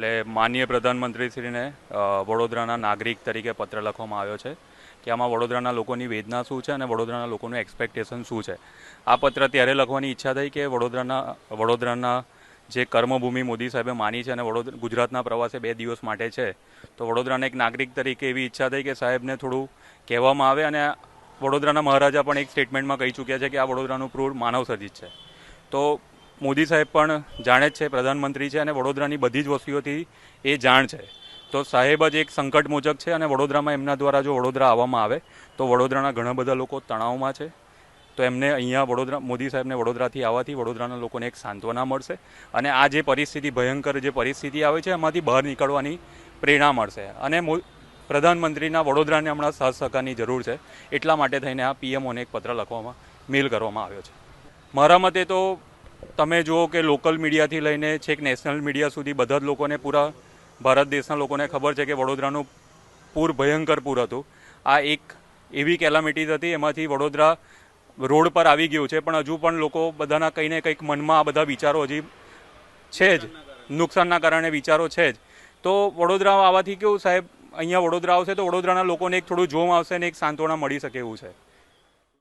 એટલે માનનીય પ્રધાનમંત્રીશ્રીને વડોદરાના નાગરિક તરીકે પત્ર લખવામાં આવ્યો છે કે આમાં વડોદરાના લોકોની વેદના શું છે અને વડોદરાના લોકોનું એક્સપેક્ટેશન શું છે. આ પત્ર ત્યારે લખવાની ઈચ્છા થઈ કે વડોદરાના વડોદરાના જે કર્મભૂમિ મોદી સાહેબે માની છે અને વડોદરા ગુજરાતના પ્રવાસે બે દિવસ માટે છે, તો વડોદરાના એક નાગરિક તરીકે એવી ઈચ્છા થઈ કે સાહેબને થોડું કહેવામાં આવે અને વડોદરાના મહારાજા પણ એક સ્ટેટમેન્ટમાં કહી ચૂક્યા છે કે આ વડોદરાનું પ્રૂર માનવ સર્જિત છે. તો મોદી સાહેબ પણ જાણે જ છે, પ્રધાનમંત્રી છે અને વડોદરાની બધી જ વસ્તુઓથી એ જાણ છે. તો સાહેબ જ એક સંકટ મોચક છે અને વડોદરામાં એમના દ્વારા જો વડોદરા આવવામાં આવે, તો વડોદરાના ઘણા બધા લોકો તણાવમાં છે. તો એમને અહીંયા વડોદરા, મોદી સાહેબને વડોદરાથી આવવાથી વડોદરાના લોકોને એક સાંત્વના મળશે અને આ જે પરિસ્થિતિ, ભયંકર જે પરિસ્થિતિ આવે છે, એમાંથી બહાર નીકળવાની પ્રેરણા મળશે. અને પ્રધાનમંત્રીના વડોદરાને હમણાં સહસહકારની સહકારની જરૂર છે. એટલા માટે થઈને આ પીએમઓને એક પત્ર લખવામાં, મેલ કરવામાં આવ્યો છે. મારા મતે તો તમે જુઓ કે લોકલ મીડિયાથી લઈને છેક નેશનલ મીડિયા સુધી બધા જ લોકોને પૂરા ભારત દેશના લોકોને ખબર છે કે વડોદરાનું પૂર ભયંકર પૂર હતું. આ એક એવી કેલામિટીઝ હતી, એમાંથી વડોદરા રોડ પર આવી ગયું છે. પણ હજુ પણ લોકો બધાના કંઈ ને કંઈક મનમાં આ બધા વિચારો હજી છે જ. નુકસાનના કારણે વિચારો છે જ. તો વડોદરા આવવાથી કેવું સાહેબ? અહીંયા વડોદરા આવશે તો વડોદરાના લોકોને એક થોડું જોમ આવશે ને એક સાંત્વના મળી શકે એવું છે.